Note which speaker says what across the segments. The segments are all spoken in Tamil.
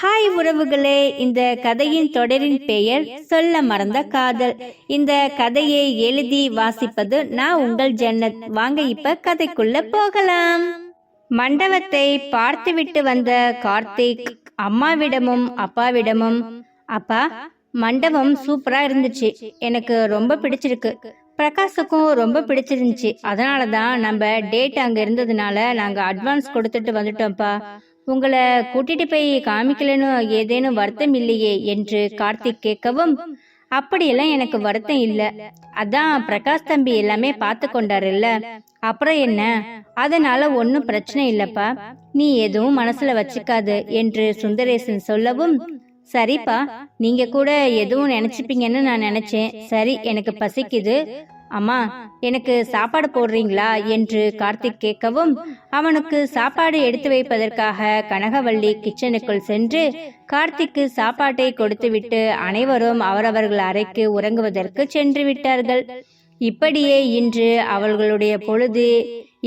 Speaker 1: ஹாய் உறவுகளே இந்த கதையின் தொடரின் பெயர் சொல்ல மறந்த காதல். இந்த கதையை எழுதி வாசிப்பது நான் உங்கள் ஜன்னத். வாங்க இப்ப கதைக்குள்ள போகலாம். மண்டபத்தை பார்த்துவிட்டு வந்த கார்த்திக் அம்மாவிடமும் அப்பாவிடமும் அப்பா மண்டபம் சூப்பரா இருந்துச்சு. எனக்கு ரொம்ப பிடிச்சிருக்கு. பிரகாஷுக்கும் ரொம்ப பிடிச்சிருந்துச்சு. அதனால தான் நம்ம டேட் அங்க இருந்ததுனால நாங்க அட்வான்ஸ் கொடுத்துட்டு வந்துட்டோம்ப்பா. உங்களை கூட்டிட்டு போய் காமிக்கலன்னு ஏதேனும் வருத்தம் இல்லையே என்று கார்த்திக் கேட்கவும் அப்படியெல்லாம் எனக்கு வருத்தம் இல்ல. அதான் பிரகாஷ் தம்பி எல்லாமே பார்த்து கொண்டாருல்ல. அப்புறம் என்ன? அதனால ஒன்னும் பிரச்சனை இல்லப்பா. நீ எதுவும் மனசுல வச்சுக்காது என்று சுந்தரேசன் சொல்லவும் சரிப்பா நீங்க கூட எதுவும் நினைச்சுப்பீங்கன்னு நான் நினைச்சேன். சரி எனக்கு பசிக்குது. அம்மா எனக்கு சாப்பாடு போடுறீங்களா என்று கார்த்திக் கேட்கவும் அவனுக்கு சாப்பாடு எடுத்து வைப்பதற்காக கனகவள்ளி கிச்சனுக்குள் சென்று கார்த்திக்கு சாப்பாட்டை கொடுத்துவிட்டு அனைவரும் அவரவர்கள் அறைக்கு உறங்குவதற்கு சென்று விட்டார்கள். இப்படியே இன்று அவர்களுடைய பொழுது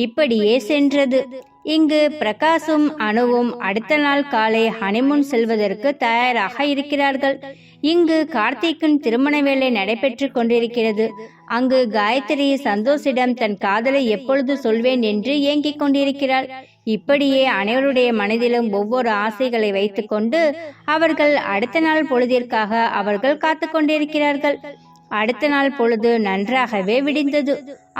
Speaker 1: இப்படியே சென்றது. இங்கு பிரகாசும் அணுவும் அடுத்த நாள் காலை ஹனிமூன் செல்வதற்கு தயாராக இருக்கிறார்கள். இங்கு கார்த்திக்கின் திருமண வேலை நடைபெற்று கொண்டிருக்கிறது. அங்கு காயத்ரி சந்தோஷிடம் தன் காதலை எப்பொழுது சொல்வேன் என்று ஏங்கிக் கொண்டிருக்கிறாள். இப்படியே அனைவருடைய மனதிலும் ஒவ்வொரு ஆசைகளை வைத்துக்கொண்டு அவர்கள் அடுத்த நாள் பொழுதிற்காக அவர்கள் காத்து கொண்டிருக்கிறார்கள். அடுத்த நாள் பொழுது நன்றாகவே விடிந்தது.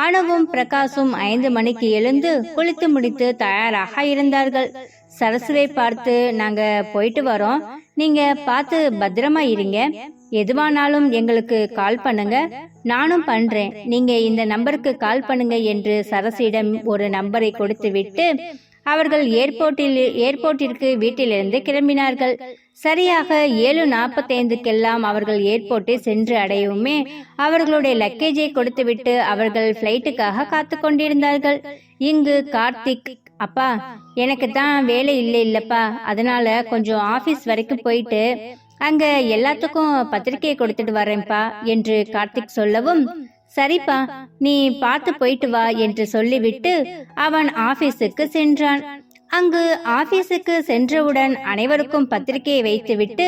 Speaker 1: அணுவும் பிரகாசும் ஐந்து மணிக்கு எழுந்து குளித்து முடித்து தயாராக இருந்தார்கள். சரசுவை பார்த்து நாங்க போயிட்டு வரோம். நீங்க பார்த்து பத்திரமா இருங்க. எதுவானாலும் எங்களுக்கு கால் பண்ணுங்க. நானும் பண்றேன். நீங்க இந்த நம்பருக்கு கால் பண்ணுங்க என்று சரசிடம் ஒரு நம்பரை கொடுத்து விட்டு அவர்கள் ஏர்போர்ட்டில் ஏர்போர்ட்டிற்கு வீட்டிலிருந்து கிளம்பினார்கள். சரியாக ஏழு நாற்பத்தைந்துக்கெல்லாம் அவர்கள் ஏர்போர்ட்டை சென்று அடையவுமே அவர்களுடைய லக்கேஜை கொடுத்துவிட்டு அவர்கள் பிளைட்டுக்காக காத்து கொண்டிருந்தார்கள். இங்கு கார்த்திக் அப்பா எனக்கு தான் வேலை இல்லை இல்லப்பா. அதனால கொஞ்சம் ஆபீஸ் வரைக்கும் போயிட்டு அங்க எல்லாத்துக்கும் பத்திரிகையை கொடுத்துட்டு வரேன்ப்பா என்று கார்த்திக் சொல்லவும் சரிப்பா நீ பார்த்து போயிட்டு வா என்று சொல்லிவிட்டு அவன் ஆபீஸுக்கு சென்றான். அங்கு ஆபீஸுக்கு சென்றவுடன் அனைவருக்கும் பத்திரிகையை வைத்துவிட்டு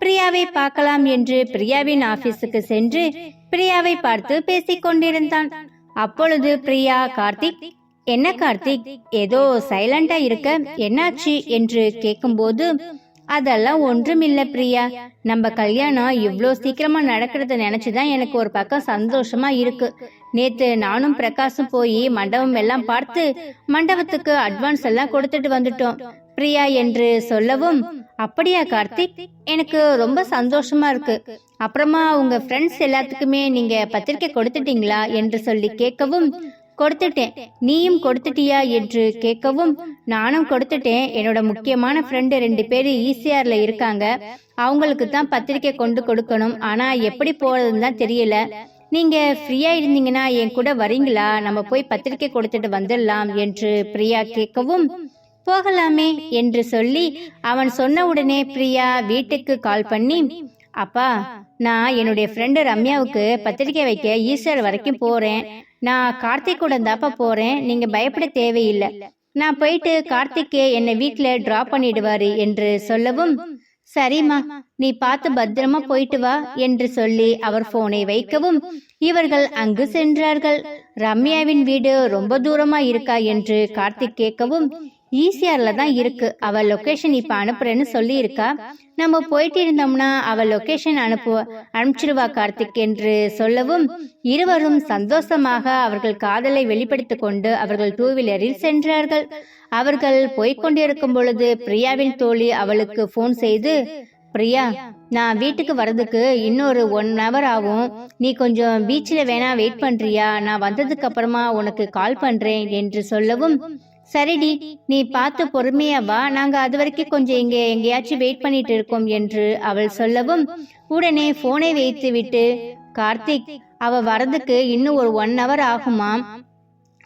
Speaker 1: பிரியாவை பார்க்கலாம் என்று பிரியாவின் ஆபீஸுக்கு சென்று பிரியாவை பார்த்து பேசிக் கொண்டிருந்தான். அப்பொழுது பிரியா கார்த்திக் என்ன கார்த்திக் ஏதோ சைலண்டா இருக்க என்னாச்சு? என்று கேட்கும்போது அதெல்லாம் ஒன்றுமில்ல பிரியா. நம்ம கல்யாணம் இவ்வளோ சீக்கிரமா நடக்கிறத நினைச்சுதான் எனக்கு ஒரு பக்கம் சந்தோஷமா இருக்கு. நேத்து நானும் பிரகாஷும் போய் மண்டபம் எல்லாம் பார்த்து மண்டபத்துக்கு அட்வான்ஸ் எல்லாம் கொடுத்துட்டு வந்துட்டோம். பிரியா என்று சொல்லவும் அப்படியா கார்த்திக்? எனக்கு ரொம்ப சந்தோஷமா இருக்கு. அப்புறமா உங்க ஃப்ரெண்ட்ஸ் எல்லாத்துக்குமே நீங்க பத்திரிக்கை கொடுத்துட்டீங்களா? என்று சொல்லி கேட்கவும் கொடுத்துட்டேன். நீயும் கொடுத்துட்டியா என்று கேட்கவும் நானும் கொடுத்துட்டேன். என்னோட முக்கியமான ஃப்ரெண்டு ரெண்டு பேர் ஈசிஆர்ல இருக்காங்க. அவங்களுக்கு தான் பத்திரிக்கை கொண்டு கொடுக்கணும். ஆனா எப்படி போறதுன்னு தான் தெரியல. நீங்க ஃப்ரீயா இருந்தீங்கன்னா என் கூட வரீங்களா? நம்ம போய் பத்திரிக்கை கொடுத்துட்டு வந்துடலாம் என்று பிரியா கேட்கவும் போகலாமே என்று சொல்லி அவன் சொன்ன உடனே பிரியா வீட்டுக்கு கால் பண்ணி அப்பா நான் என்னுடைய ஃப்ரெண்டு ரம்யாவுக்கு பத்திரிக்கை வைக்க ஈஸ்வர் வரைக்கும் போறேன். நான் கார்த்திக் கூட தாப்பா போறேன். நீங்க பயப்பட தேவையில்லை. நான் போயிட்டு கார்த்திக்கே என்னை வீட்டுல டிராப் பண்ணிடுவாரு என்று சொல்லவும் சரிம்மா நீ பார்த்து பத்திரமா போயிட்டு வா என்று சொல்லி அவர் போனை வைக்கவும் இவர்கள் அங்கு சென்றார்கள். ரம்யாவின் வீடு ரொம்ப தூரமா இருக்கா என்று கார்த்திக் கேட்கவும் ஈசிஆர்ல தான் இருக்கு. அவ லொகேஷன் இப்ப அனுப்புறேன்னு சொல்லி இருக்கா நம்ம போயிட்டு இருந்தோம்னா அவ லொகேஷன் அனுப்பு அனுப்பிச்சிருவா கார்த்திக் என்று சொல்லவும் இருவரும் சந்தோஷமாக அவர்கள் காதலை வெளிப்படுத்திக் கொண்டு அவர்கள் டூ வீலரில் சென்றார்கள். அவர்கள் போய்கொண்டிருக்கும் பொழுது பிரியாவின் தோழி அவளுக்கு போன் செய்து பிரியா நான் வீட்டுக்கு வர்றதுக்கு இன்னொரு ஒன் ஹவர் ஆகும். நீ கொஞ்சம் பீச்சில் வேணா வெயிட் பண்றியா? நான் வந்ததுக்கு அப்புறமா உனக்கு கால் பண்றேன் என்று சொல்லவும் சரிடி நீ பார்த்து பொறுமையா வா. நாங்க அது வரைக்கும் கொஞ்சம் இங்க எங்கேயாச்சும் வெயிட் பண்ணிட்டு இருக்கோம் என்று அவள் சொல்லவும் உடனே போனை வைத்து விட்டு கார்த்திக் அவ வரதுக்கு இன்னும் ஒரு ஒன் ஹவர் ஆகுமாம்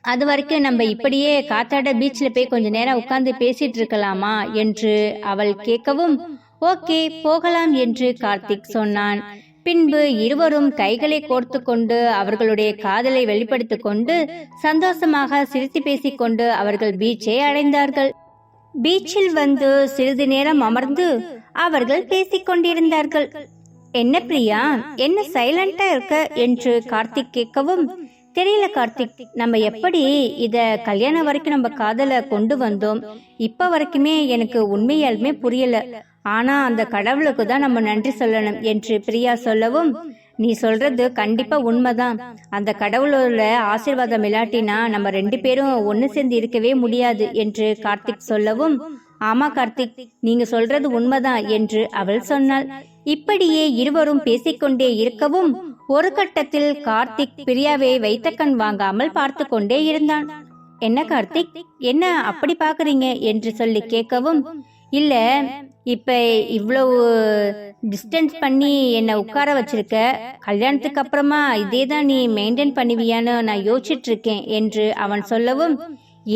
Speaker 1: அது வரைக்கும் நம்ம இப்படியே காத்தாட பீச்சில் போய் கொஞ்ச நேரம் உட்கார்ந்து பேசிட்டு இருக்கலாமா? என்று அவள் கேட்கவும் ஓகே போகலாம் என்று கார்த்திக் சொன்னான். பின்பு இருவரும் கைகளை கோர்த்து கொண்டு அவர்களுடைய காதலை வெளிப்படுத்திக் கொண்டு சந்தோஷமாக சிரித்து பேசிக்கொண்டு அவர்கள் பீச்சை அடைந்தார்கள். பீச்சில் வந்து சிறிது நேரம் அமர்ந்து அவர்கள் பேசிக் கொண்டிருந்தார்கள் என்ன பிரியா? என்ன சைலண்டா இருக்க? என்று கார்த்திக் கேட்கவும் தெரியல கார்த்திக் நம்ம எப்படி இத கல்யாணம் வரைக்கும் நம்ம காதல கொண்டு வந்தோம்? இப்ப வரைக்குமே எனக்கு உண்மையாலுமே புரியல. ஆனா அந்த கடவுளுக்கு தான் நம்ம நன்றி சொல்லணும் என்று பிரியா சொல்லவும் நீ சொல்றது கண்டிப்பா உண்மைதான். அந்த கடவுளோட ஆசீர்வாதம் இல்லாட்டினா நம்ம ரெண்டு பேரும் ஒன்னு சேர்ந்து இருக்கவே முடியாது என்று கார்த்திக் சொல்லவும் ஆமா கார்த்திக் நீங்க சொல்றது உண்மைதான் என்று அவள் சொன்னாள். இப்படியே இருவரும் பேசிக்கொண்டே இருக்கவும் ஒரு கட்டத்தில் கார்த்திக் பிரியாவை வைத்த கண் வாங்காமல் பார்த்து கொண்டே இருந்தான். என்ன கார்த்திக் என்ன அப்படி பாக்குறீங்க என்று சொல்லி கேட்கவும் இல்ல இப்ப இவ்வளவு டிஸ்டன்ஸ் பண்ணி என்னை உட்கார வச்சிருக்க கல்யாணத்துக்கு அப்புறமா இதே தான் நீ மெயின்டைன் பண்ணுவியான்னு நான் யோசிச்சுட்டு இருக்கேன் என்று அவன் சொல்லவும்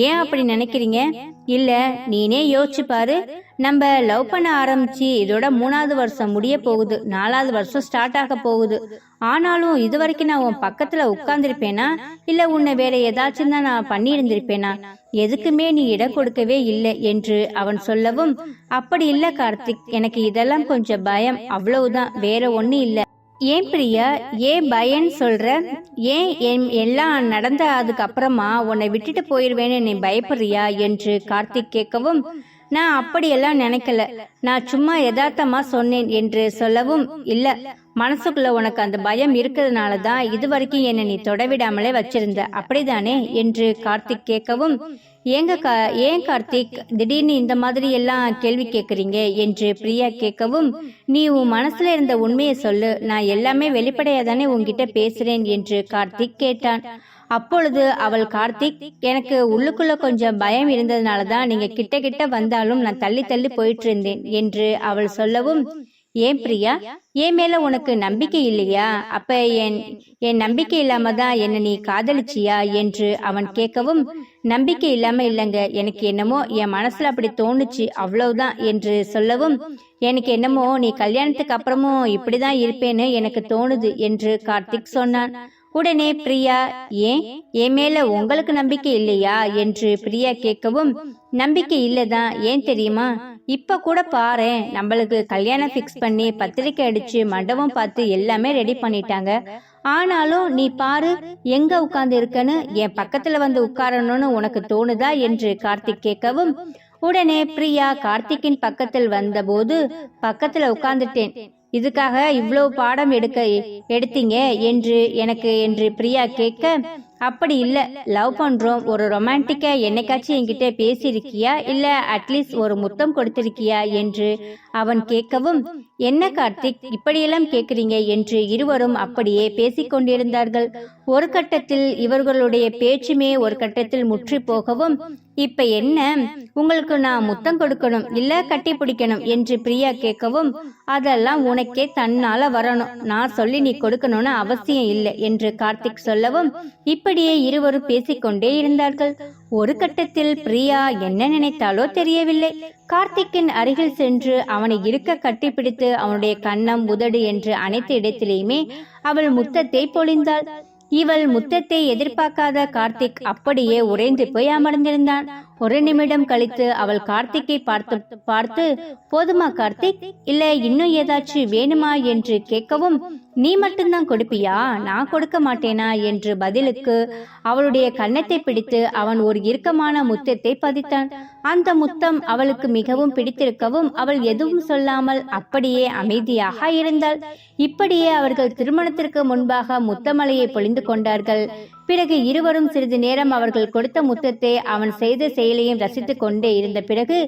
Speaker 1: ஏன் அப்படி நினைக்கிறீங்க? இல்ல நீனே யோசிச்சு பாரு நம்ம லவ் பண்ண ஆரம்பிச்சு இதோட மூணாவது வருஷம் முடிய போகுது. நாலாவது வருஷம் ஸ்டார்ட் ஆக போகுது. ஆனாலும் இது வரைக்கும் நான் உன் பக்கத்துல உட்கார்ந்திருப்பேனா? இல்ல உன்னை வேற ஏதாச்சும் தான் நான் பண்ணி இருந்திருப்பேனா எதுக்குமே நீ இடம் கொடுக்கவே இல்லை என்று அவன் சொல்லவும் அப்படி இல்ல கார்த்திக் எனக்கு இதெல்லாம் கொஞ்சம் பயம். அவ்வளவுதான். வேற ஒண்ணு இல்ல. ஏன் பிரியா? ஏன் பயன் சொல்ற? ஏன் என் எல்லாம் நடந்த அதுக்கு அப்புறமா உன்னை விட்டுட்டு போயிருவேன்னு நீ பயப்படுறியா? என்று கார்த்திக் கேட்கவும் நான் அப்படியெல்லாம் நினைக்கல. நான் சும்மா யதார்த்தமா சொன்னேன் என்று சொல்லவும் இல்ல. மனசுக்குள்ள உனக்கு அந்த பயம் இருக்கிறதுனால தான் இது வரைக்கும் என்னை நீ தொடவிடாமலே வச்சிருந்த. அப்படிதானே என்று கார்த்திக் கேட்கவும் ஏங்க கா ஏன் கார்த்திக்? திடீர்னு இந்த மாதிரி எல்லாம் கேள்வி கேட்குறீங்க என்று பிரியா கேட்கவும் நீ உன் மனசுல இருந்த உண்மையை சொல்லு. நான் எல்லாமே வெளிப்படையா தானே உன்கிட்ட பேசுறேன் என்று கார்த்திக் கேட்டான். அப்பொழுது அவள் கார்த்திக் எனக்கு உள்ளுக்குள்ள கொஞ்சம் பயம் இருந்ததுனால தான் நீங்க கிட்ட கிட்ட வந்தாலும் நான் தள்ளி தள்ளி போயிட்டு இருந்தேன் என்று அவள் சொல்லவும் ஏன் பிரியா? என் மேல உனக்கு நம்பிக்கை இல்லையா? அப்ப என் என் நம்பிக்கை இல்லாம தான் என்ன நீ காதலிச்சியா? என்று அவன் கேட்கவும் நம்பிக்கை இல்லாம இல்லைங்க. எனக்கு என்னமோ என் மனசுல அப்படி தோணுச்சு அவ்வளவுதான் என்று சொல்லவும் எனக்கு என்னமோ நீ கல்யாணத்துக்கு அப்புறமும் இப்படிதான் இருப்பேன்னு எனக்கு தோணுது என்று கார்த்திக் சொன்னான். உடனே பிரியா ஏன் என் மேல உங்களுக்கு நம்பிக்கை இல்லையா? என்று பிரியா கேட்கவும் நம்பிக்கை இல்லதான். ஏன் தெரியுமா? இப்ப கூட பாரு நம்மளுக்கு கல்யாணம் ஃபிக்ஸ் பண்ணி பத்திரிக்கை அடிச்சு மண்டபம் பார்த்து எல்லாமே ரெடி பண்ணிட்டாங்க. ஆனாலும் நீ பாரு எங்க உட்கார்ந்து இருக்கன்னு என் பக்கத்துல வந்து உட்காரணும்னு உனக்கு தோணுதா? என்று கார்த்திக் கேட்கவும் உடனே பிரியா கார்த்திக்கின் பக்கத்தில் வந்தபோது பக்கத்துல உட்கார்ந்துட்டேன். இதுக்காக இவ்வளவு பாடம் எடுக்க எடுத்தீங்க என்று எனக்கு என்று பிரியா கேட்க அப்படி இல்ல. லவ் பண்ணுறோம் ஒரு ரொமான்டிக்கா என்னைக்காச்சும் என்கிட்ட பேசியிருக்கியா? இல்ல அட்லீஸ்ட் ஒரு முத்தம் கொடுத்திருக்கியா என்று அவன் கேட்கவும் என்ன கார்த்திக் இப்படியெல்லாம் கேட்குறீங்க? என்று இருவரும் அப்படியே பேசிக் கொண்டிருந்தார்கள். ஒரு கட்டத்தில் இவர்களுடைய பேச்சுமே ஒரு கட்டத்தில் முற்றி போகவும் இப்ப என்ன? உங்களுக்கு நான் முத்தம் கொடுக்கணும் இல்ல கட்டி பிடிக்கணும்? என்று பிரியா கேட்கவும் அதெல்லாம் உனக்கே தன்னால வரணும். நான் சொல்லி நீ கொடுக்கணும்னு அவசியம் இல்லை என்று கார்த்திக் சொல்லவும் இப்படியே இருவரும் பேசிக்கொண்டே இருந்தார்கள். ஒரு கட்டத்தில் பிரியா என்ன நினைத்தாலோ தெரியவில்லை. கார்த்திக்கின் அருகில் சென்று அவனை இருக்க கட்டிப்பிடித்து அவனுடைய கன்னம் உதடு என்று அனைத்து இடத்திலேயுமே அவள் முத்தத்தை பொழிந்தாள். இவள் முத்தத்தை எதிர்பார்க்காத கார்த்திக் அப்படியே உறைந்து போய் அமர்ந்திருந்தான். ஒரு நிமிடம் கழித்து அவள் கார்த்திக்கை பார்த்து பார்த்து போதுமா கார்த்திக்? இல்ல இன்னும் ஏதாச்சும் வேணுமா என்று கேட்கவும் நீ மட்டும்தான் கொடுப்பியா? நான் கொடுக்க மாட்டேனா? என்று பதிலுக்கு அவளுடைய கன்னத்தை பிடித்து அவன் ஒரு இறுக்கமான முத்தத்தை பதித்தான். அந்த முத்தம் அவளுக்கு மிகவும் பிடித்திருக்கவும் அவள் எதுவும் சொல்லாமல் அப்படியே அமைதியாக இருந்தாள். இப்படியே அவர்கள் திருமணத்திற்கு முன்பாக முத்தமலையை பொழிந்து கொண்டார்கள். பிறகு இருவரும் சிறிது நேரம் அவர்கள் கொடுத்த முத்தத்தை அவன் செய்த செயலையும் ரசித்து கொண்டே இருந்த பிறகு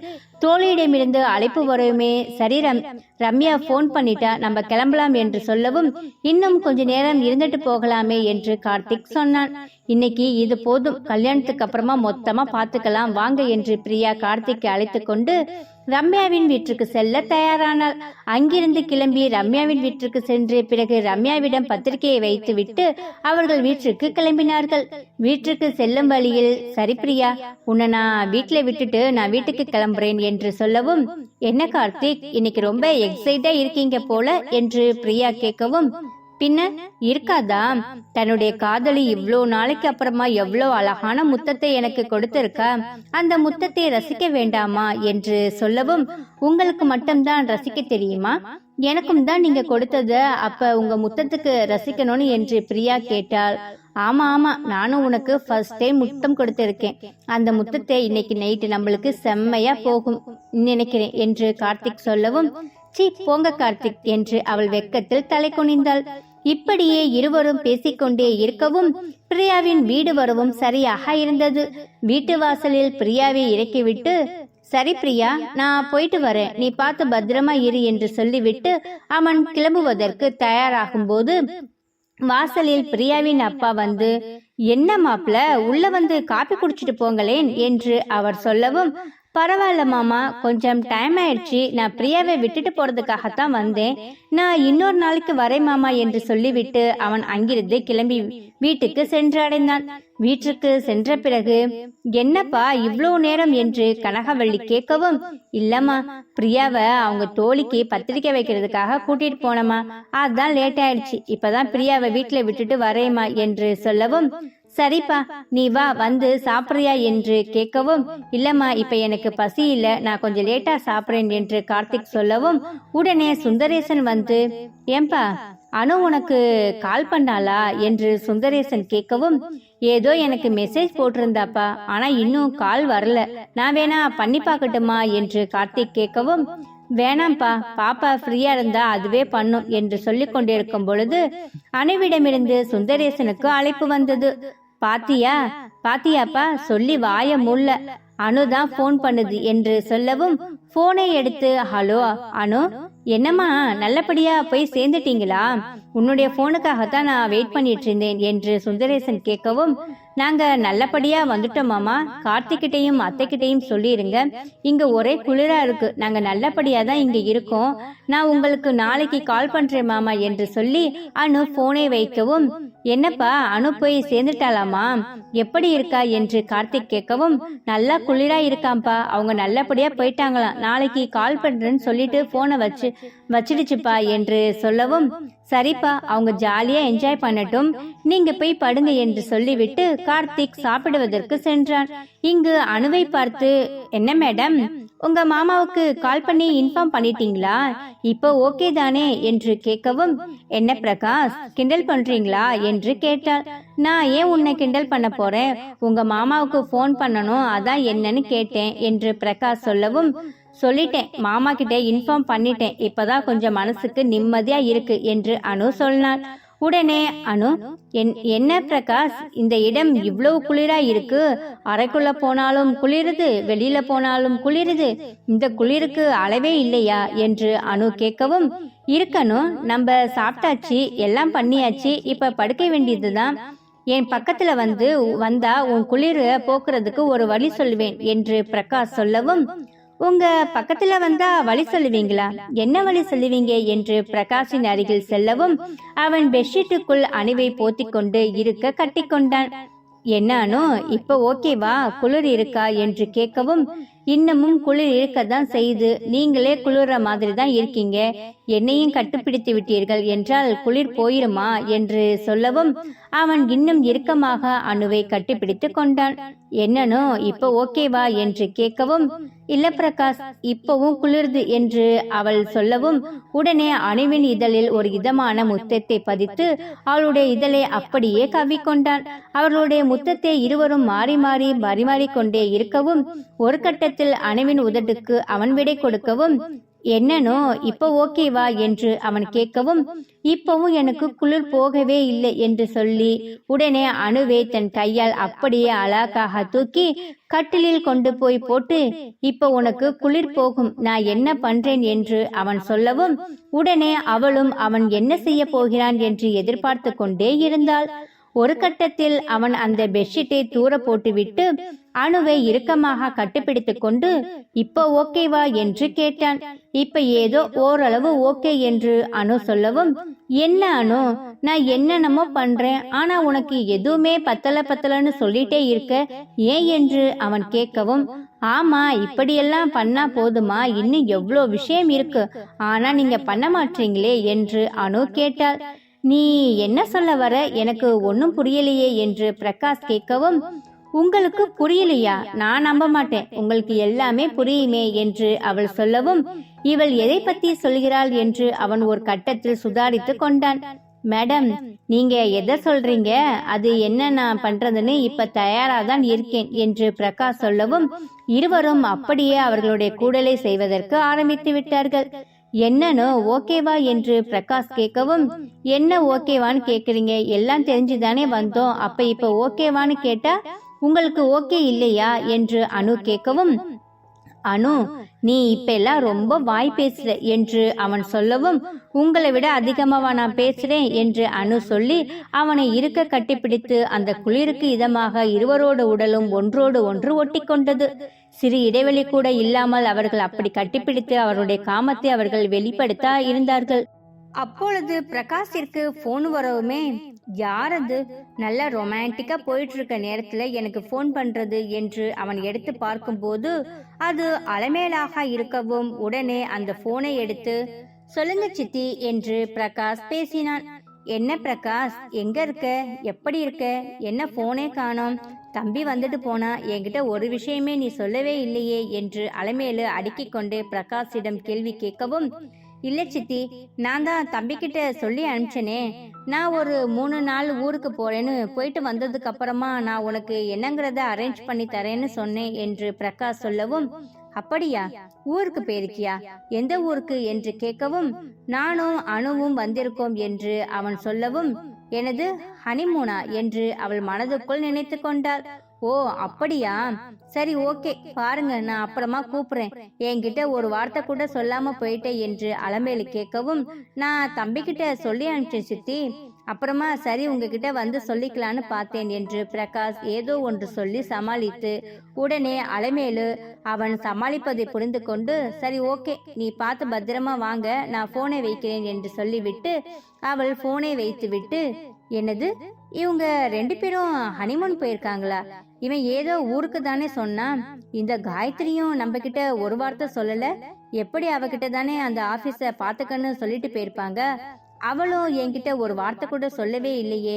Speaker 1: தோழியிடமிருந்து அழைப்பு வரவுமே சரி ரம் ரம்யா ஃபோன் பண்ணிட்டா நம்ம கிளம்பலாம் என்று சொல்லவும் இன்னும் கொஞ்ச நேரம் இருந்துட்டு போகலாமே என்று கார்த்திக் சொன்னான். இன்னைக்கு இது போதும் கல்யாணத்துக்கு அப்புறமா மொத்தமா பாத்துக்கலாம் வாங்க என்று பிரியா கார்த்திக்கை அழைத்து கொண்டு ரம்யாவின் வீட்டிற்கு செல்ல தயாரானாள். அங்கிருந்து கிளம்பி ரம்யாவின் வீட்டிற்கு சென்று பிறகு ரம்யாவிடம் பத்திரிகையை வைத்துவிட்டு அவர்கள் வீட்டிற்கு கிளம்பினார்கள். வீட்டிற்கு செல்லும் வழியில் சரிப்பிரியா உன்னை நான் வீட்டில் விட்டுட்டு நான் வீட்டுக்கு கிளம்புறேன் என்று சொல்லவும் என்ன கார்த்திக் இன்னைக்கு ரொம்ப எக்ஸைட்டா இருக்கீங்க போல என்று பிரியா கேட்கவும் பின்ன இருக்காதா? தன்னுடைய காதலி இவ்வளோ நாளைக்கு அப்புறமா எவ்வளோ அழகான முத்தத்தை எனக்கு கொடுத்திருக்கா? அந்த முத்தத்தை ரசிக்க வேண்டாமா என்று சொல்லவும் உங்களுக்கு மட்டும்தான் ரசிக்க தெரியுமா? எனக்கும் தான் நீங்க கொடுத்தத. அப்ப உங்க முத்தத்துக்கு ரசிக்கணும்னு என்று பிரியா கேட்டாள். ஆமா ஆமா. நானும் உனக்கு ஃபர்ஸ்ட் டைம் முத்தம் கொடுத்திருக்கேன். அந்த முத்தத்தை இன்னைக்கு நைட்டு நம்மளுக்கு செம்மையா போகும் நினைக்கிறேன் என்று கார்த்திக் சொல்லவும் சி போங்க கார்த்திக் என்று அவள் வெக்கத்தில் தலை குனிந்தாள். இப்படியே இருவரும் பேசிக்கொண்டே இருக்கவும் பிரியாவின் வீடு வரவும் சரியாக இருந்தது. வீட்டு வாசலில் பிரியாவை இறக்கிவிட்டு சரி பிரியா நான் போயிட்டு வரேன். நீ பார்த்து பத்திரமா இரு என்று சொல்லிவிட்டு அவன் கிளம்புவதற்கு தயாராகும் போது வாசலில் பிரியாவின் அப்பா வந்து என்ன மாப்பிள உள்ள வந்து காப்பி குடிச்சிட்டு போங்களேன் என்று அவர் சொல்லவும் பரவாயில்ல மாமா கொஞ்சம் டைம் ஆயிடுச்சு. நான் பிரியாவை விட்டுட்டு போறதுக்காகத்தான் வந்தேன். நான் இன்னொரு நாளைக்கு வரேன் மாமா என்று சொல்லிவிட்டு அவன் அங்கிருந்து கிளம்பி வீட்டுக்கு சென்று அடைந்தான் வீட்டுக்கு சென்ற பிறகு என்னப்பா இவ்வளோ நேரம் என்று கனகவள்ளி கேட்கவும் இல்லம்மா பிரியாவை அவங்க தோழிக்கு பத்திரிக்கை வைக்கிறதுக்காக கூட்டிட்டு போனமா அதான் லேட் ஆயிடுச்சு. இப்பதான் பிரியாவை வீட்டுல விட்டுட்டு வரேம்மா என்று சொல்லவும் சரிப்பா நீ வா வந்து சாப்பிட்றியா என்று கேட்கவும் இல்லம்மா இப்ப எனக்கு பசி இல்ல நான் கொஞ்சம் லேட்டா சாப்பிட்றேன் என்று கார்த்திக் சொல்லவும் உடனே சுந்தரேசன் வந்து ஏன்பா அனு உனக்கு கால் பண்ணாளா என்று சுந்தரேசன் கேட்கவும் ஏதோ எனக்கு மெசேஜ் போட்டிருந்தாப்பா ஆனா இன்னும் கால் வரல நான் வேணா பண்ணி பார்க்கட்டுமா என்று கார்த்திக் கேட்கவும் வேணாம்ப்பா பாப்பா ஃப்ரீயா இருந்தா அதுவே பண்ணும் என்று சொல்லிக் கொண்டிருக்கும் பொழுது அணுவிடமிருந்து சுந்தரேசனுக்கு அழைப்பு வந்தது. பாத்தியா? பாத்தியாப்பா சொல்லி வாய முல்ல அனுதான் ஃபோன் பண்ணுது என்று சொல்லவும் போனை எடுத்து ஹலோ அனு என்னம்மா நல்லபடியா போய் சேர்ந்துட்டீங்களா? உன்னுடைய போனுக்காகத்தான் நான் வெயிட் பண்ணிட்டு இருந்தேன் என்று சுந்தரேசன் கேட்கவும் நாங்க நல்லபடியா வந்துட்டோம் மாமா. கார்த்திகிட்டையும் அத்தைக்கிட்டையும் சொல்லிருங்க. இங்க ஒரே குளிரா இருக்கு. நாங்க நல்லபடியா தான் இங்க இருக்கோம். நான் உங்களுக்கு நாளைக்கு கால் பண்றேன் மாமா என்று சொல்லி அனு போனை வைக்கவும் என்னப்பா அனு போய் சேர்ந்துட்டாளாமா? எப்படி இருக்கா? என்று கார்த்திக் கேட்கவும் நல்லா குளிரா இருக்காம்பா அவங்க நல்லபடியா போயிட்டாங்களாம். நாளைக்கு கால் பண்றேன்னு சொல்லிட்டு போனை வச்சு வச்சிடுச்சுப்பா என்று சொல்லவும் சரிப்பா அவங்க ஜாலியா என்ஜாய் பண்ணட்டும். நீங்க போய் படுங்க என்று சொல்லிவிட்டு கார்த்திக் சாப்பிடுவதற்கு சென்றான் இங்கு அணுவை பார்த்து என்ன மேடம் உங்க மாமாவுக்கு கால் பண்ணி இன்ஃபார்ம் பண்ணிட்டீங்களா? இப்போ ஓகே தானே? என்று கேட்கவும் என்ன பிரகாஷ் கிண்டல் பண்றீங்களா? என்று கேட்டாள் நான் ஏன் உன்னை கிண்டல் பண்ண போறேன்? உங்க மாமாவுக்கு ஃபோன் பண்ணணும் அதான் என்னன்னு கேட்டேன் என்று பிரகாஷ் சொல்லவும் சொல்லிட்டேன். மாமா கிட்ட இன்ஃபார்ம் பண்ணிட்டேன். இப்பதான் கொஞ்சம் மனசுக்கு நிம்மதியா இருக்கு என்று அனு சொன்னாள். உடனே அனு என் என்ன பிரகாஷ்? இந்த இடம் இவ்வளவு குளிரா இருக்கு. அறைக்குள்ள போனாலும் குளிருது வெளியில போனாலும் குளிருது. இந்த குளிருக்கு அளவே இல்லையா? என்று அனு கேட்கவும் இருக்கணும் நம்ம சாப்பிட்டாச்சு எல்லாம் பண்ணியாச்சு. இப்ப படுக்க வேண்டியதுதான். என் பக்கத்துல வந்து வந்தா உன் குளிர போக்குறதுக்கு ஒரு வழி சொல்லுவேன் என்று பிரகாஷ் சொல்லவும் உங்க பக்கத்துல வந்தா வழி சொல்லுவீங்களா? என்ன வழி சொல்லுவீங்க என்று பிரகாஷின் அருகில் செல்லவும் அவன் பெட்ஷீட்டுக்குள் அணிவை போத்தி கொண்டு இருக்க கட்டிக்கொண்டான் என்னானோ இப்ப ஓகேவா குளிர் இருக்கா? என்று கேட்கவும் இன்னமும் குளிர் இருக்கத்தான் செய்து நீங்களே குளிர்ற மாதிரி தான் இருக்கீங்க. என்னையும் கட்டுப்பிடித்து விட்டீர்கள் என்றால் குளிர் போயிருமா? என்று சொல்லவும் அவன் இன்னும் இறுக்கமாக அணுவை கட்டிப்பிடித்து கொண்டான். என்னனோ இப்ப ஓகேவா என்று கேட்கவும் இல்ல பிரகாஷ் இப்பவும் குளிர்து என்று அவள் சொல்லவும் உடனே அணுவின் இதழில் ஒரு இதமான முத்தத்தை பதித்து அவளுடைய இதழை அப்படியே கவ்விக்கொண்டான் அவர்களுடைய முத்தத்தை இருவரும் மாறி மாறி பரிமாறிக்கொண்டே இருக்கவும் ஒரு கட்டத்தில் அணுவின் உதட்டுக்கு அவன் விடை கொடுக்கவும் என்னனோ இப்ப ஓகேவா என்று அவன் கேட்கவும் இப்பவும் எனக்கு குளிர் போகவே இல்லை என்று சொல்லி உடனே அணுவை தன் கையால் அப்படியே அழகாக தூக்கி கட்டிலில் கொண்டு போய் போட்டு இப்ப உனக்கு குளிர் போகும் நான் என்ன பண்றேன்? என்று அவன் சொல்லவும் உடனே அவளும் அவன் என்ன செய்ய போகிறான்? என்று எதிர்பார்த்து கொண்டே இருந்தாள். ஒரு கட்டத்தில் அவன் அந்த பெட்ஷீட்டை தூர போட்டுவிட்டு அணுவை இறுக்கமாக கட்டுப்பிடித்துக் கொண்டு இப்போ ஓகேவா என்று கேட்டான். இப்ப ஏதோ ஓரளவு ஓகே என்று அணு சொல்லவும் என்ன அணு நான் என்னென்னமோ பண்றேன் ஆனா உனக்கு எதுவுமே பத்தல பத்தலன்னு சொல்லிட்டே இருக்க ஏன்? என்று அவன் கேட்கவும் ஆமா இப்படியெல்லாம் பண்ணா போதுமா? இன்னும் எவ்வளோ விஷயம் இருக்கு ஆனா நீங்க பண்ண மாட்டீங்களே? என்று அணு கேட்டாள். நீ என்ன சொல்ல வர? எனக்கு ஒன்றும் புரியலையே என்று பிரகாஷ் கேட்கவும் உங்களுக்கு புரியலையா? நான் நம்ப மாட்டேன். உங்களுக்கு எல்லாமே புரியுமே என்று அவள் சொல்லவும் இவள் எதை பத்தி சொல்கிறாள்? என்று அவன் ஒரு கட்டத்தில் சுதாரித்து கொண்டான். மேடம் நீங்க எதை சொல்றீங்க? அது என்ன நான் பண்றதுன்னு இப்ப தயாரா தான் இருக்கேன் என்று பிரகாஷ் சொல்லவும் இருவரும் அப்படியே அவர்களுடைய கூடலை செய்வதற்கு ஆரம்பித்து விட்டார்கள். என்னனோ ஓகேவா என்று பிரகாஷ் கேட்கவும் என்ன ஓகேவான்னு கேக்குறீங்க எல்லாம் தெரிஞ்சுதானே வந்தோம். அப்ப இப்ப ஓகேவான்னு கேட்டா உங்களுக்கு ஓகே இல்லையா? என்று அனு கேட்கவும் அனு நீ இப்ப எல்லாம் ரொம்ப வாய் பேசுற என்று அவன் சொல்லவும் உங்களை விட அதிகமாவா நான் பேசுறேன்? என்று அனு சொல்லி அவனை இருக்க கட்டிப்பிடித்து அந்த குளிருக்கு இதமாக இருவரோடு உடலும் ஒன்றோடு ஒன்று ஒட்டிக்கொண்டது. சிறு இடைவெளி கூட இல்லாமல் அவர்கள் அப்படி கட்டிப்பிடித்து அவருடைய காமத்தை அவர்கள் வெளிப்படுத்த இருந்தார்கள். அப்பொழுது பிரகாஷிற்கு போன் வரவுமே யார் அது நல்ல ரொமான்டிக்கா போயிட்டு இருக்க நேரத்துல எனக்கு ஃபோன் பண்றது? என்று அவன் எடுத்து பார்க்கும்போது அது அலமேலாக இருக்கவும் உடனே அந்த போனை எடுத்து சொல்லுங்க சித்தி என்று பிரகாஷ் பேசினான். என்ன பிரகாஷ் எங்க இருக்க? எப்படி இருக்க? என்ன போனே காணோம்? தம்பி வந்துட்டு போனா என்கிட்ட ஒரு விஷயமே நீ சொல்லவே இல்லையே என்று அலமேலு அடுக்கிக் கொண்டு பிரகாஷிடம் கேள்வி கேட்கவும் இல்ல சித்தி நான் தான் தம்பிக்கிட்ட சொல்லி அனுப்பிச்சனே. நான் ஒரு மூணு நாள் ஊருக்கு போறேன்னு போயிட்டு வந்ததுக்கு அப்புறமா நான் உனக்கு என்னங்கிறத அரேஞ்ச் பண்ணி தரேன்னு சொன்னேன் என்று பிரகாஷ் சொல்லவும் அப்படியா? ஊருக்கு போயிருக்கியா? எந்த ஊருக்கு? என்று கேட்கவும் நானும் அணுவும் வந்திருக்கோம் என்று அவன் சொல்லவும் எனது ஹனிமூனா என்று அவள் மனதுக்குள் நினைத்து கொண்டாள். ஓ அப்படியா? சரி ஓகே. பாருங்க நான் அப்புறமா கூப்பிடுறேன் என்கிட்ட ஒரு வார்த்தை கூட சொல்லாம போயிட்டேன் என்று அலமேலு கேட்கவும் நான் தம்பிக்கிட்ட சொல்லி அனுப்பிச்சேன் சித்தி. அப்புறமா சரி உங்ககிட்ட வந்து சொல்லிக்கலான்னு பார்த்தேன் என்று பிரகாஷ் ஏதோ ஒன்று சொல்லி சமாளித்து உடனே அலைமேலு அவன் சமாளிப்பதை புரிந்து கொண்டு சரி ஓகே. நீ பார்த்து பத்திரமா வாங்க. நான் போனை வைக்கிறேன் என்று சொல்லிவிட்டு அவள் போனை வைத்துவிட்டு என்னது? இவங்க ரெண்டு பேரும் ஹனிமூன் போயிருக்காங்களா? இவன் ஏதோ ஊருக்கு தானே சொன்னான். இந்த காயத்ரியும் நம்ம கிட்ட ஒரு வார்த்தை சொல்லல. எப்படி அவகிட்ட தானே அந்த ஆபீஸ பாத்துக்கன்னு சொல்லிட்டு போயிருப்பாங்க. அவளும் என்கிட்ட ஒரு வார்த்தை கூட சொல்லவே இல்லையே.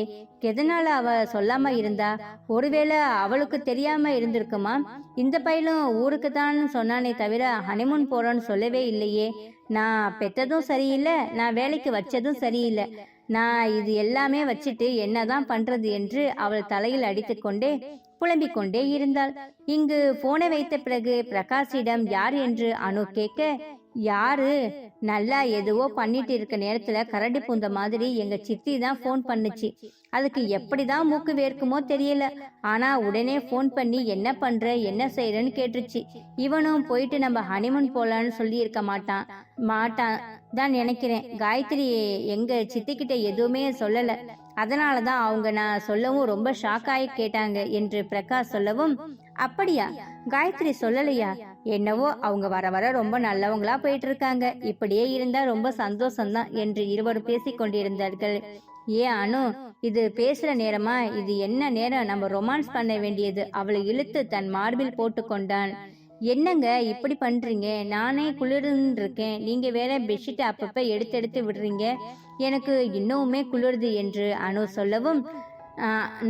Speaker 1: எதனால அவ சொல்லாம இருந்தா? ஒருவேளை அவளுக்கு தெரியாம இருந்திருக்குமா? இந்த பையலும் ஊருக்கு தான் சொன்னானே தவிர ஹனிமூன் போறோன்னு சொல்லவே இல்லையே. நான் பெத்ததும் சரியில்லை நான் வேலைக்கு வச்சதும் சரியில்லை. நான் இது எல்லாமே வச்சுட்டு என்னதான் பண்றது என்று அவள் தலையில் அடித்துக்கொண்டே புலம்பிக் கொண்டே இருந்தாள். இங்கு போனை வைத்த பிறகு பிரகாஷிடம் யார் என்று? அனு கேட்க யாரு? நல்லா எதுவோ பண்ணிட்டு இருக்க நேரத்துல கரடி பூந்த மாதிரி எங்க சித்தி தான் ஃபோன் பண்ணுச்சு. அதுக்கு எப்படிதான் மூக்கு வேர்க்குமோ தெரியல. ஆனா உடனே ஃபோன் பண்ணி என்ன பண்ற என்ன செய்யறன்னு கேட்டுச்சு. இவனும் போயிட்டு நம்ம ஹனிமூன் போலான்னு சொல்லி இருக்க மாட்டான் மாட்டான். தான் நினைக்கிறேன். காயத்ரி எங்க சித்திக்கிட்ட எதுவுமே சொல்லல. அதனாலதான் அவங்க நான் சொல்லவும் ரொம்ப ஷாக் ஆகி கேட்டாங்க என்று பிரகாஷ் சொல்லவும் அப்படியா? காயத்ரி சொல்லலையா? என்னவோ அவங்க வர வர ரொம்ப நல்லவங்களா போயிட்டு இருக்காங்க இப்படியே இருந்தா ரொம்ப சந்தோஷம்தான் என்று இருவரும் பேசிக் கொண்டிருந்தார்கள். ஏ அனு இது பேசுற நேரமா? இது என்ன நேரம்? நம்ம ரொமான்ஸ் பண்ண வேண்டியது. அவளை இழுத்து தன் மார்பில் போட்டு கொண்டான். என்னங்க இப்படி பண்றீங்க? நானே குளிர்ந்து இருக்கேன் நீங்க வேற பெட்ஷீட் அப்பப்ப எடுத்து எடுத்து விடுறீங்க. எனக்கு இன்னுமே குளிருது என்று அனு சொல்லவும்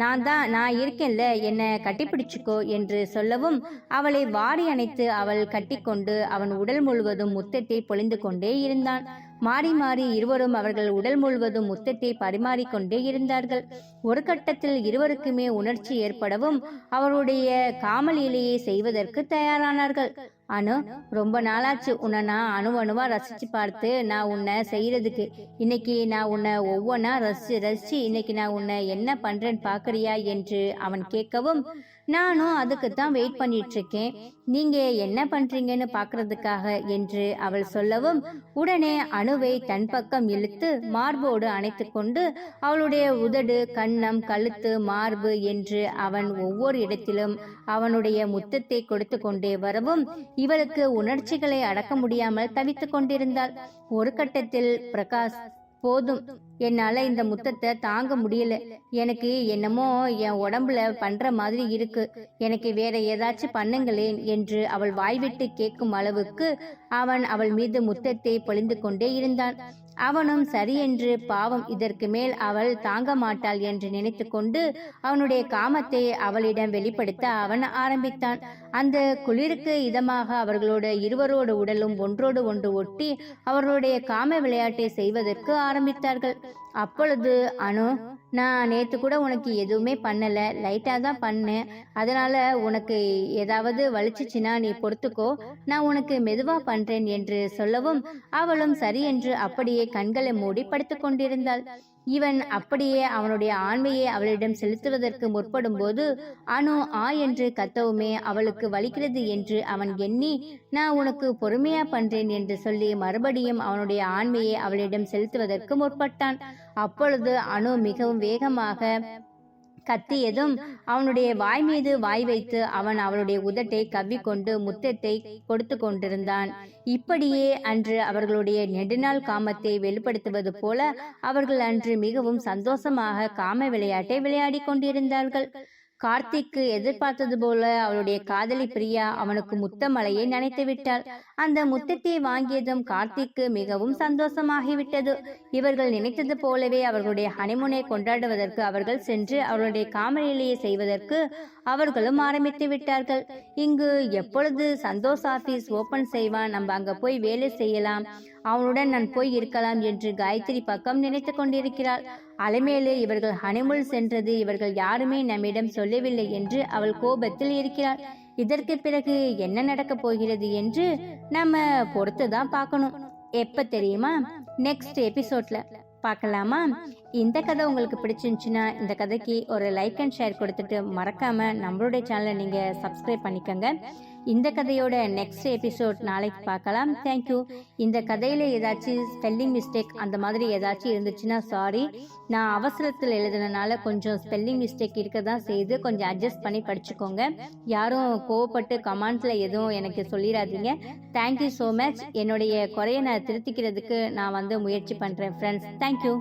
Speaker 1: நான் தான் நான் இருக்கேன்ல என்னை கட்டிப்பிடிச்சுக்கோ என்று சொல்லவும் அவளை வாரி அணைத்து அவள் கட்டிக்கொண்டு அவன் உடல் முழுவதும் முத்தத்தை பொழிந்து கொண்டே இருந்தான். மாறி மாறி இருவரும் அவர்கள் உடல் முழுவதும் முத்தத்தை பரிமாறிக்கொண்டே இருந்தார்கள். ஒரு கட்டத்தில் இருவருக்குமே உணர்ச்சி ஏற்படவும் அவருடைய காமல் இலையை செய்வதற்கு தயாரானார்கள். அனு ரொம்ப நாளாச்சு. உன்னை நான் அணு அணுவா ரசிச்சு பார்த்து நான் உன்னை செய்யறதுக்கு. இன்னைக்கு நான் உன்னை ஒவ்வொன்றா ரசிச்சு ரசிச்சு இன்னைக்கு நான் உன்னை என்ன பண்றேன்னு பாக்குறியா என்று அவன் கேட்கவும் நானும் அதுக்கு தான் வெயிட் பண்ணிட்டு இருக்கேன் நீங்க என்ன பண்றீங்கன்னு பாக்குறதுக்காக என்று அவள் சொல்லவும் உடனே அணுவை தன் பக்கம் இழுத்து மார்போடு அணைத்து கொண்டு அவளுடைய உதடு கன்னம் கழுத்து மார்பு என்று அவன் ஒவ்வொரு இடத்திலும் அவனுடைய முத்தத்தை கொடுத்து கொண்டே வரவும் இவளுக்கு உணர்ச்சிகளை அடக்க முடியாமல் தவித்துக் கொண்டிருந்தாள். ஒரு கட்டத்தில் பிரகாஷ் போதும் என்னால இந்த முத்தத்தை தாங்க முடியல. எனக்கு என்னமோ என் உடம்புல பண்ற மாதிரி இருக்கு. எனக்கு வேற ஏதாச்சும் பண்ணுங்களேன் என்று அவள் வாய்விட்டு கேட்கும் அளவுக்கு அவன் அவள் மீது முத்தத்தை பொழிந்து கொண்டே இருந்தான். அவனும் சரியென்று பாவம் இதற்கு மேல் அவள் தாங்க மாட்டாள் என்று நினைத்து கொண்டு அவனுடைய காமத்தை அவளிடம் வெளிப்படுத்த அவன் ஆரம்பித்தான். அந்த குளிருக்கு இதமாக அவர்களோட இருவரோட உடலும் ஒன்றோடு ஒன்று ஒட்டி அவர்களுடைய காம விளையாட்டை செய்வதற்கு ஆரம்பித்தார்கள். அப்பொழுது அனு நான் நேத்து கூட உனக்கு எதுவுமே பண்ணல. லைட்டா தான் பண்ணேன். அதனால உனக்கு ஏதாவது வலிச்சிச்சின்னா நீ பொறுத்துக்கோ. நான் உனக்கு மெதுவா பண்றேன் என்று சொல்லவும் அவளும் சரி என்று அப்படியே கண்களை மூடி படுத்து கொண்டிருந்தாள். இவன் அப்படியே அவனுடைய ஆண்மையை அவளிடம் செலுத்துவதற்கு முற்படும் போது அனு ஆ என்று கத்தவுமே அவளுக்கு வலிக்கிறது என்று அவன் எண்ணி நான் உனக்கு பொறுமையா பண்றேன் என்று சொல்லி மறுபடியும் அவனுடைய ஆண்மையை அவளிடம் செலுத்துவதற்கு முற்பட்டான். அப்பொழுது அனு மிகவும் வேகமாக கத்தியதும் அவனுடைய வாய் மீது வாய் வைத்து அவன் அவளுடைய உதட்டை கவ்விக்கொண்டு முத்தத்தை கொடுத்து கொண்டிருந்தான் இப்படியே அன்று அவர்களுடைய நெடுநாள் காமத்தை வெளிப்படுத்துவது போல அவர்கள் அன்று மிகவும் சந்தோஷமாக காம விளையாட்டை விளையாடிக் கொண்டிருந்தார்கள். கார்த்திக்கு எதிர்பார்த்தது போல அவளுடைய காதலி பிரியா அவனுக்கு முத்த மலையை நினைத்து விட்டாள். அந்த முத்தத்தை வாங்கியதும் கார்த்திக்கு மிகவும் சந்தோஷமாகிவிட்டது. இவர்கள் நினைத்தது போலவே அவர்களுடைய ஹனிமூனை கொண்டாடுவதற்கு அவர்கள் சென்று அவர்களுடைய காமநிலையை செய்வதற்கு அவர்களும் ஆரம்பித்து விட்டார்கள். இங்கு எப்பொழுது சந்தோஷ் ஆபீஸ் ஓபன் செய்வான்? நம்ம அங்க போய் வேலை செய்யலாம். அவனுடன் நான் போய் இருக்கலாம் என்று காயத்ரி பக்கம் நினைத்து கொண்டிருக்கிறாள். அலைமேலு இவர்கள் ஹனிமூன் சென்றது. இவர்கள் யாருமே நம்மிடம் சொல்லவில்லை என்று அவள் கோபத்தில் இருக்கிறாள். இதற்கு பிறகு என்ன நடக்கப் போகிறது என்று நம்ம பொறுத்து தான் பார்க்கணும். எப்ப தெரியுமா? நெக்ஸ்ட் எபிசோட்ல பார்க்கலாமா? இந்த கதை உங்களுக்கு பிடிச்சிருந்துச்சுன்னா இந்த கதைக்கு ஒரு லைக் அண்ட் ஷேர் கொடுத்துட்டு மறக்காம நம்மளுடைய சேனலை நீங்க சப்ஸ்கிரைப் பண்ணிக்கோங்க. இந்த கதையோட நெக்ஸ்ட் எபிசோட் நாளைக்கு பார்க்கலாம். தேங்க்யூ இந்த கதையில ஏதாச்சும் ஸ்பெல்லிங் மிஸ்டேக் அந்த மாதிரி ஏதாச்சும் இருந்துச்சுன்னா சாரி நான் அவசரத்தில் எழுதுனனால கொஞ்சம் ஸ்பெல்லிங் மிஸ்டேக் இருக்க தான் செய்து கொஞ்சம் அட்ஜஸ்ட் பண்ணி படிச்சுக்கோங்க. யாரும் கோவப்பட்டு கமெண்ட்ஸில் எதுவும் எனக்கு சொல்லிடாதீங்க. தேங்க்யூ ஸோ மச் என்னுடைய குறைய நான் திருத்திக்கிறதுக்கு நான் வந்து முயற்சி பண்ணுறேன் ஃப்ரெண்ட்ஸ் தேங்க்யூ